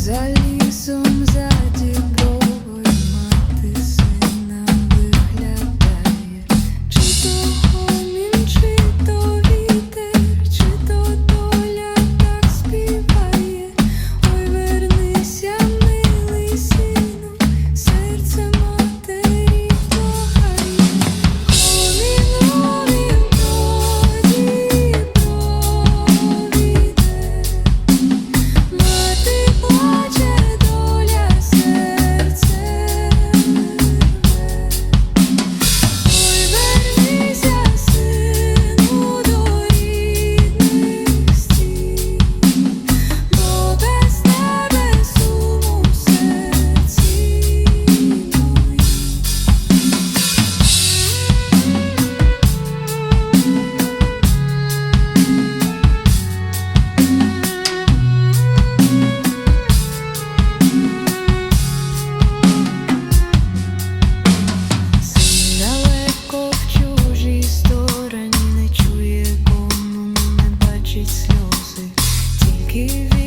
за лісом за give